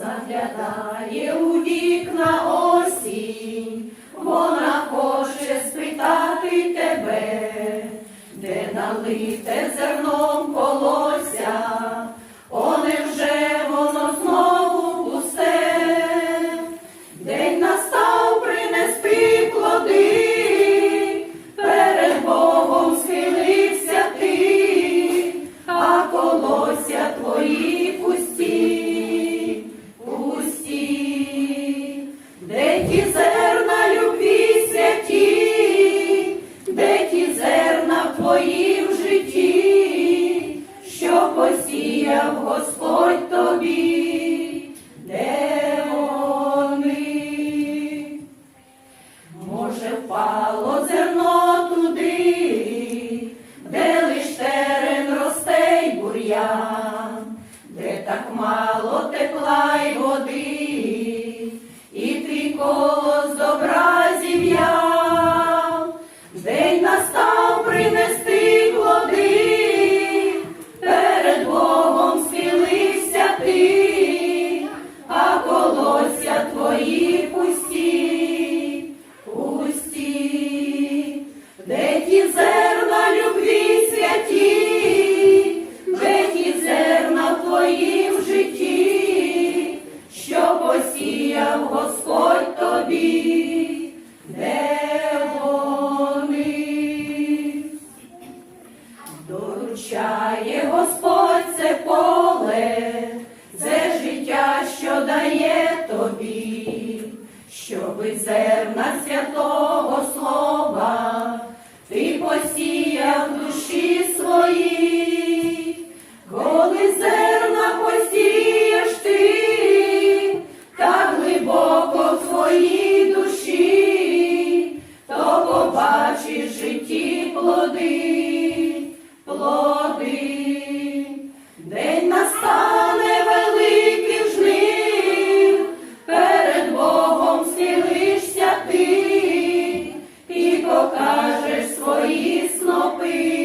заглядає у вікна осінь, вона хоче спитати тебе, де налите зерном колося, о, невже воно знову пусте, день настав принести плоди, перед Богом схилився ти, а колося твої посіяв Господь тобі, де вони? Може, впало зерно туди, де лиш терен росте й бур'ян, де так мало тепла й води, і твій колос добра зів'яв, день настав дає тобі, щоби зерна святого слова ти посіяв душі своїй, коли зерна посієш ти, так глибоко в своїй душі, то побачиш житті плоди, твої снопи.